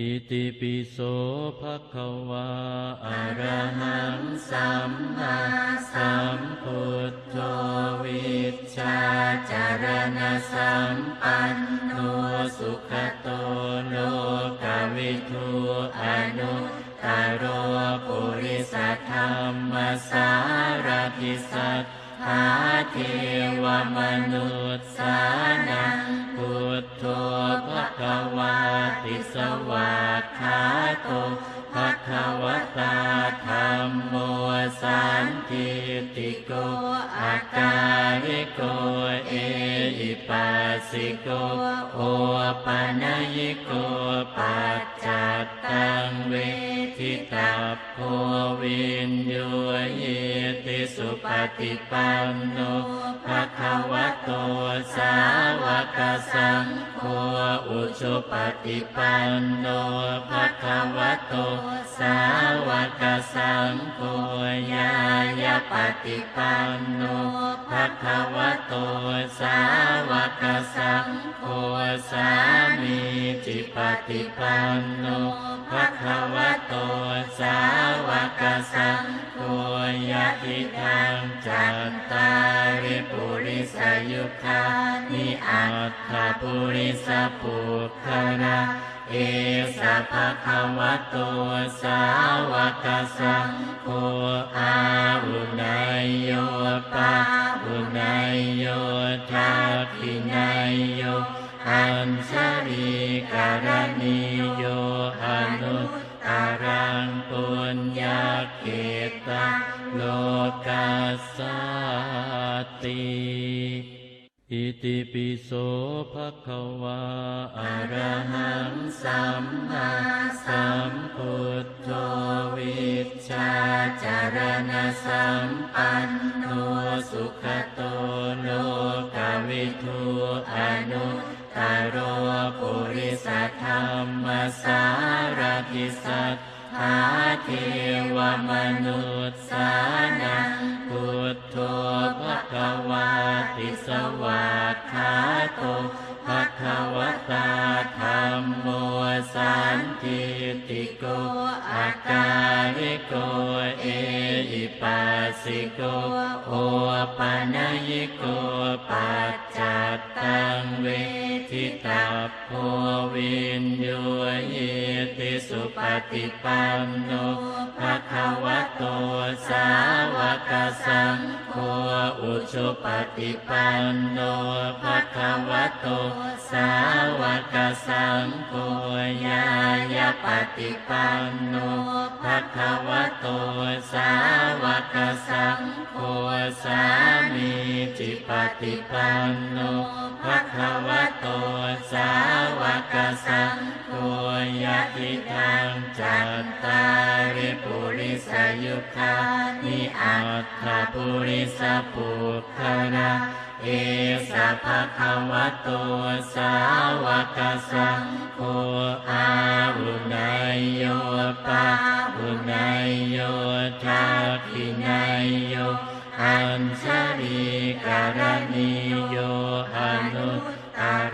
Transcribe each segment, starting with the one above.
อิติปิโสภะคะวาอะระหังสัมมาสัมพุทโธวิชชาจารณสัมปันโนสุขโตโลกวิทูอนุตโรปุริสธรรมสารทิสัทธาเทวมนุษสานัง ทโธภะคะวาติสวากขาโตภะคะวตาธรรมโมสันทิติโกอาการิโกเออิปัสสิโกโอปัญญิโกปัจจัตตังเวทิตาโพวินโยเยติสุปฏิปันโน ภะคะวะโตสาวกสังโฆอุชุปฏิปันโนภะคะวะโตสาวกสังโฆญาญาปฏิปันโนภะคะวะโตสาวกสังโฆสามีจิปฏิปันโนภะคะวะโตสาวกสังโฆยะทิทางจัตตาริปุริสยุคานิอัตถปุริสปุคระเอสะภะคะวะโตสาวกสังโฆอาอุนายโยปาอุนายโยทักขินายโยอัญชลีการณิโยอนุตตรังปุญญาเกตาโลกัสส ติอิติปิโสภะคะวาอะระหังสัมมาสัมพุทโธวิชชาจารณสัมปันโนสุขโตโลกวิทูอนุตโรปุริสธรรมสารทิสัทธาเทวมนุษ เออิปัสสิโกโอปัญญิโกปัจจัตตังเว ทิตาโพวินโยเยติสุปฏิปันโนภะคะวะโตสาวกสังโฆอุชุปฏิปันโนภะคะวะโตสาวกสังโฆญาญาปฏิปันโนภะคะวะโตสาวกสังโฆสามีจิปฏิปันโนภะคะวะโตสาวกสังโฆยะทิทางจัตตาริปุริสยุคานิอัตถปุริสปุคระเอสะภะคะวะโตสาวกสังโฆอาอุนายโยปาอุนายโยทักขินายโยอัญชลีการณิโยอนุ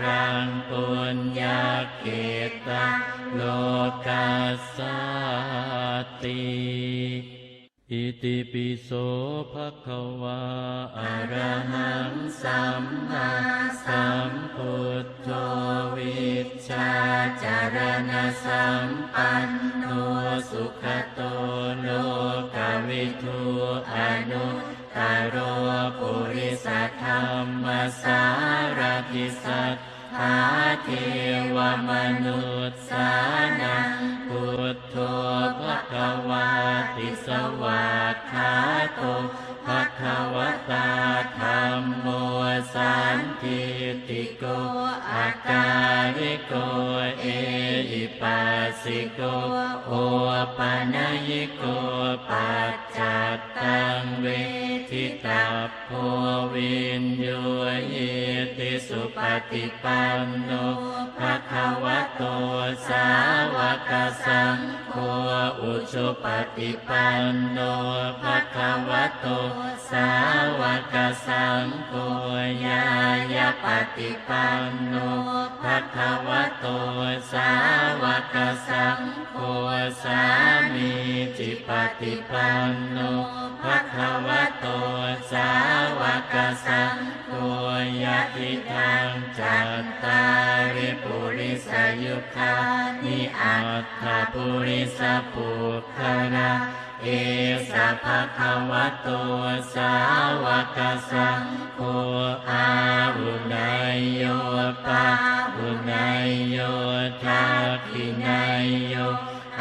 รังปุญญาเกตาโลกัสสติอิติปิโสภะคะวาอะระหังสัมมาสัมพุทโธวิชชาจารณสัมปันโนสุขโตโลกวิทูอนุ ตโรปุริสธรรมสารทิสัทธาเทวมนุษย์สานังพุทโธภะคะวาติสวากขาโตภะคะวตาธรรมโมสันทิติโกอาการิโกเอิปัสสิโกโอปัญญิโกปัจจัตตังเว ทิตาโพวินโยเยติสุปฏิปันโนภะคะวะโตสาวกสัง โฆอุชุปฏิปันโนภะคะวะโต สาวกสังโฆญาญาปฏิปันโนภะคะวะโต สาวกสังโฆสามีจิปฏิปันโนภะคะวะโต สาวกสังโฆยะติทางจัตตาริปุริสยุคานิอัตถปุริสปุคระเอสะภะคะวะโตสาวกสังโฆอาหุนายโยปะหุนายโยทักขินายโย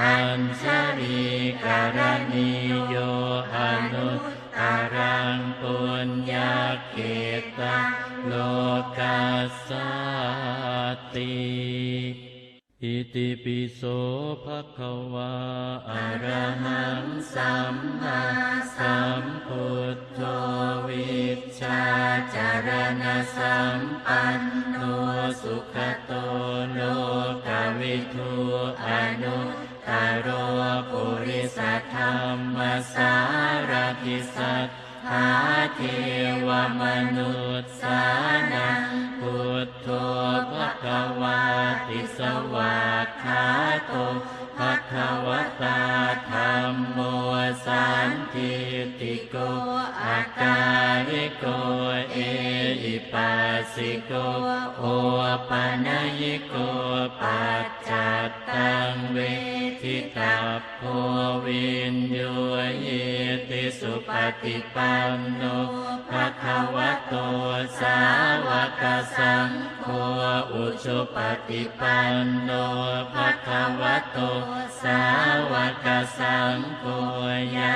อัญชลีการณิโยอนุตตรังปุญญาเกตังโลกัสสติ อิติปิโสภะคะวาอะระหังสัมมาสัมพุทโธวิชชาจารณสัมปันโนสุขโตโลกวิทูอนุตโรปุริสธรรมสารติสัทธาเทวมนุษสานัง พุทโธภะคะวาติสวากขาโตภะคะวตาธรรมโมสันทิติโกออาการิโกเออิปัสสิโกโอปัญญิโกปัจจัตตังเวทิตาโพวินโยเยติสุปฏิปันโนภะคะวะโตสาวกสังโฆอุชุปฏิปันโนภะคะวะโตสาวกสังโฆญา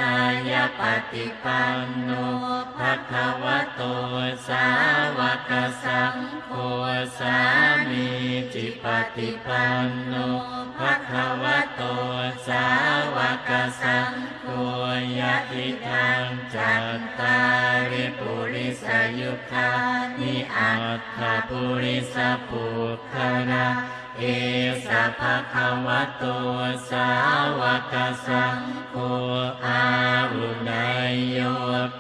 ญาปฏิปันโนภะคะวะโตสาวกสังโฆสามีจิปฏิปันโนภะคะวะโตสาวกสังโฆยะติทางจัตตาริปุริสยุคานิอัตถปุริสปุคระ เอสะภะคะวะโตสาวกสังโฆอาหุนายโย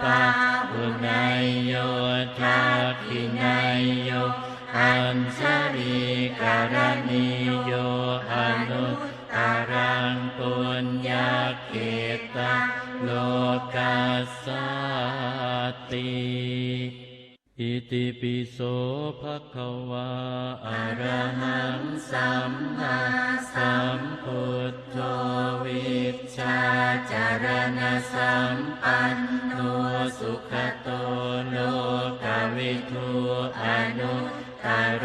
ปะหุนายโยทักขินายโยอัญชลีการณิโยอนุตตรังปุญญาเกตังโลกัสสติ อิติปิโสภะคะวาอะระหังสัมมาสัมพุทโธวิชชาจารณสัมปันโนสุขโตโลกวิทูอนุตโร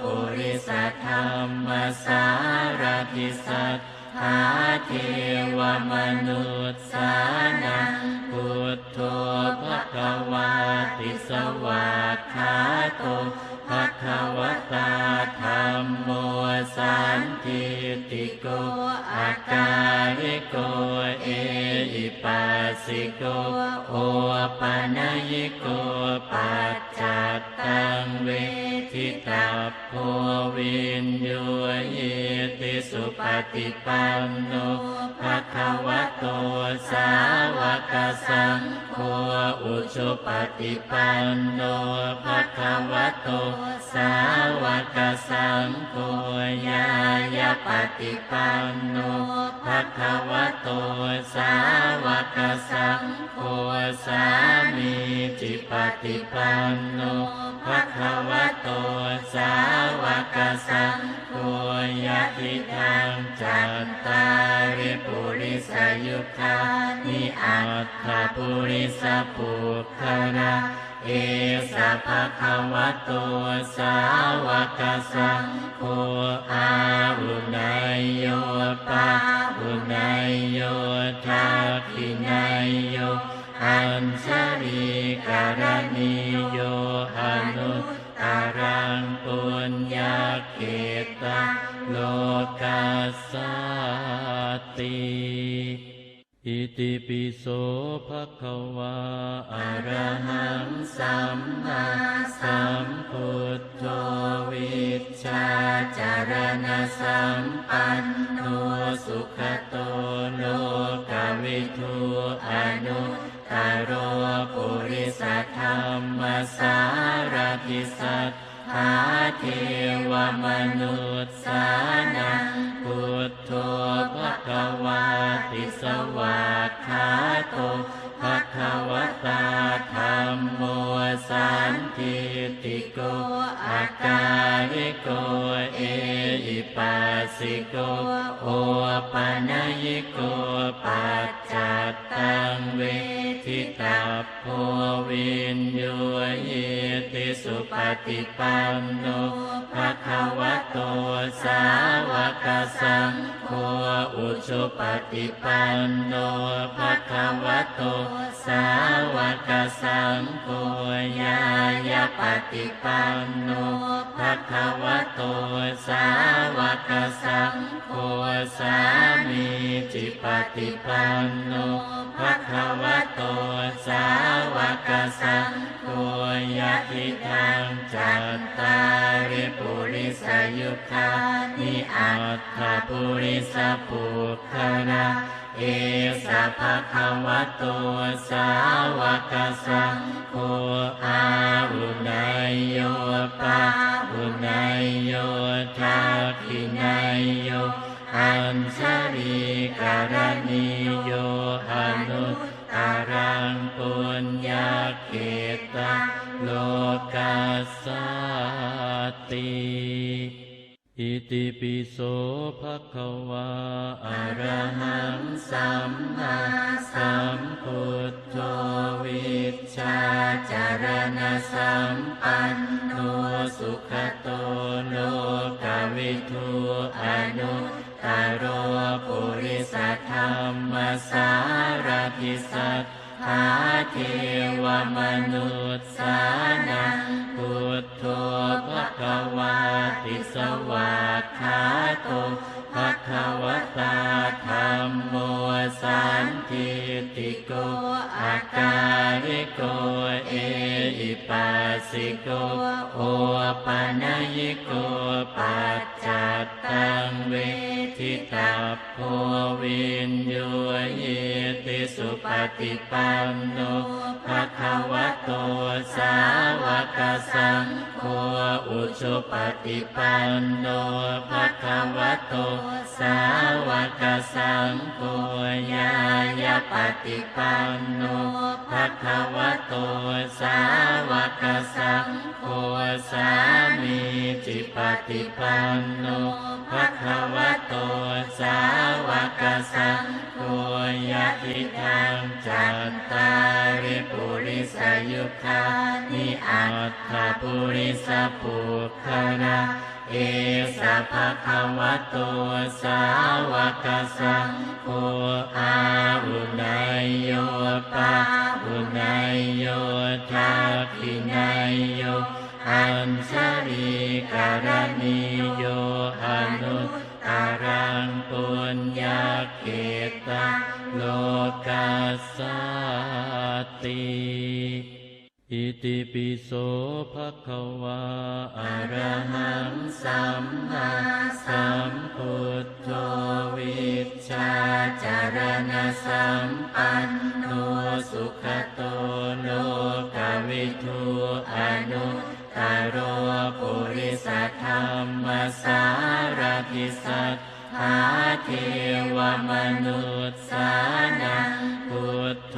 ปุริสธรรมสารติสัทธาเทวมนุษย์สา สวากขาโตภะคะวตาธรรมโมสันทิติโกอาการิโกเออิปัสสิโกโอปัญญิโกปัจจัตตังเวทิตาโพวินโยเย สุปฏิปันโนภะคะวะโตสาวกสังโฆอุชุปฏิปันโนภะคะวะโตสาวกสังโฆญาญาปฏิปันโนภะคะวะโตสาวกสังโฆสามีจิปฏิปันโนภะคะวะโตสาวกสังโฆยะติทางจัตตาริปุริสยุคานิอัตถปุริสปุคระเอสะภะคะวะโตสาวกสังโฆอาหุนายโยปะหุนายโยทักขินายโยอัญชลีการณิโยอนุตตรังปุญญาเกตัง กัสสติอิติปิโสภะคะวาอะระหังสัมมาสัมพุทโธวิชชาจารณสัมปันโนสุขโตโลกวิทูอนุตตโรปุริสธรรมสารติสัท ธาเทวมนุษย์สานังพุทโธภะคะวติสวากขาโตภะคะวะตาธรรมโมสันติติโก อาการิโกเอหิปัสสิโกโอปัญญิโกปัจจัตตังเวทิตาโพวินโยเยติสุปฏิปันโนภะคะวะโตสาวกสังโฆอุชุปฏิปันโนภะคะวะโตสาวกสังโฆญาญาปฏิปันโนภะคะวะโตสาวกสังโฆสามีจิปฏิปันโนภะคะวะโตสาวกสังโฆยะทิทางจัตตาริปุริสยุคานิอัตถปุริสปุคระเอสะภะคะวะโตสาวกสังโฆอาหุนายโยปาหุนายโยทักขินายโยอัญชลีการณิโยอนุตารังปุญญาเกตาโลกัสสติ อิติปิโสภะคะวาอะระหังสัมมาสัมพุทโธวิชชาจารณสัมปันโนสุขโตโลกวิทูอนุ ตโรปุริสธรรมสารพิสัทธาเทวมนุษย์สานังพุทโธภะคะวาติสวากขาโต ภควตาธรรมโมสันทิติโกอาการิโกเอิปัสสิโกโอปัญญิโกปัจจัตตังเวทิตาโพวินโยเยติสุปฏิปันโนภควโตสาวกสัง โฆอุปฏิปันโนภะคะวะโต สาวกสังโฆญาญาปฏิปันโนภะคะวะโต สาวกสังโฆสามีจิปฏิปันโนภะคะวะโต สาวกสังโฆ ยะทิทางจัตตาริปุริสยุคานิอัตถปุริสปุคระเอสะภะคะวะโตสาวกสังโฆอาหุนายโยปาหุนายโยทักขินายโยอัญชลีการณิโยอนุตารังปุญญาเกตาโลกัสสติอิติปิโสภะคะวาอะระหังสัมมาสัมพุทโธวิชชาจารณสัมปัน สัทธาเทวมนุษย์สานังพุทโธ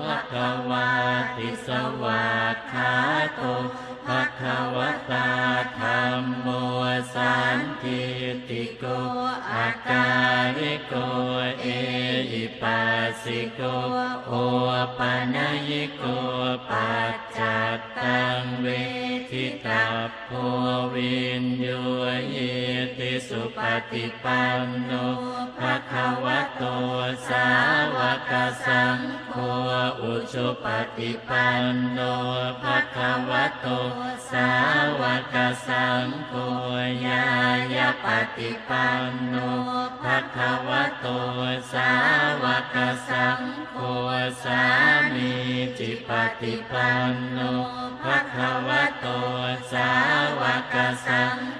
ภะคะวาติสวากขาโตภะคะวะตาธรรมโมสันทิติโกอาการิโกเอหิปัสสิโกโอปัญญิโกปัจจัตตังเวทิตาโพวินโยเย สุปฏิปันโนภะคะวะโตสาวกสังโฆอุชุปฏิปันโนภะคะวะโตสาวกสังโฆญาญาปฏิปันโนภะคะวะโตสาวกสังโฆสามีจิปฏิปันโนภะคะวะโตสาวกสัง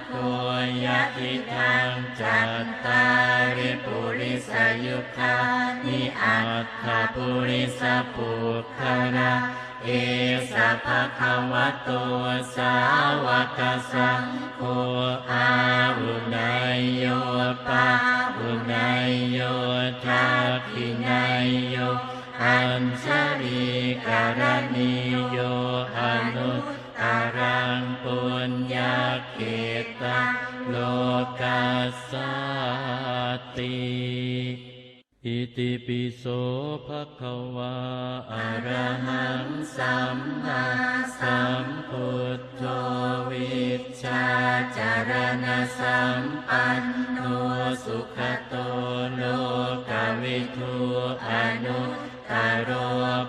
โฆ ยะทิทางจัตตาริปุริสยุคานิอัตถปุริสปุคคาเอสะภะคะวะโตสาวกสังโฆอาอุนายโยปาอุนายโยทักขินายโยอัญชลีการณิโยอนุต รังปุญญาเกตังโลกัสสติอิติปิโสภะคะวาอะระหังสัมมาสัมพุทโธวิชชาจารณสัมปันโนสุขโตโลกวิทูอนุ ตโร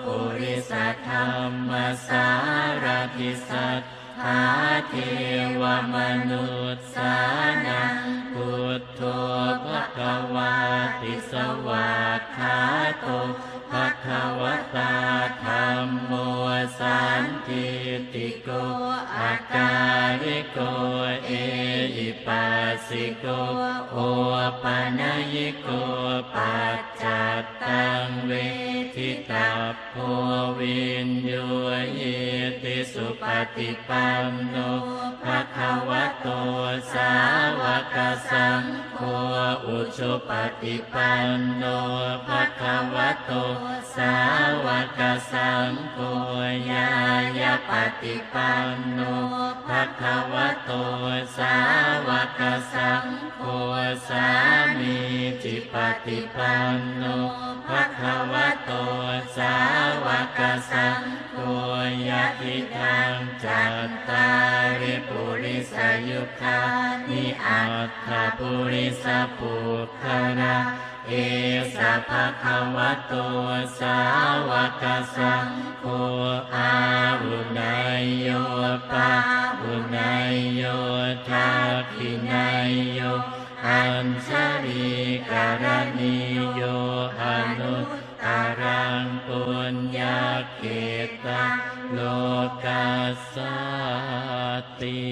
ปุริสธรรมสารติสัทธาเทวมนุษย์สานังพุทโธภะคะวาติสวากขาโตภะคะวตาธรรมโมสันติติโกอาการิโกเอหิปัสสิโกโอปัญญิโกปัจจัตตังเว ทิตา โพวินโยเยติสุปฏิปันโนภะคะวะโตสาวกสังโฆอุชุปฏิปันโนภะคะวะโตสาวกสังโฆญาญาปฏิปันโนภะคะวะโตสาวกสังโฆสามีจิปฏิปันโนภะคะวะโตสาวกสังโฆยะทิทางจัตตาริปุริสยุคานิอัตถปุริสปุคคาเอสะภะคะวะโตสาวกสังโฆอาอุนายโยปาอุนายโยทักขินายโยอัญชลีการณิโยอนุ รังปุญญาเกตังโลกัสสติ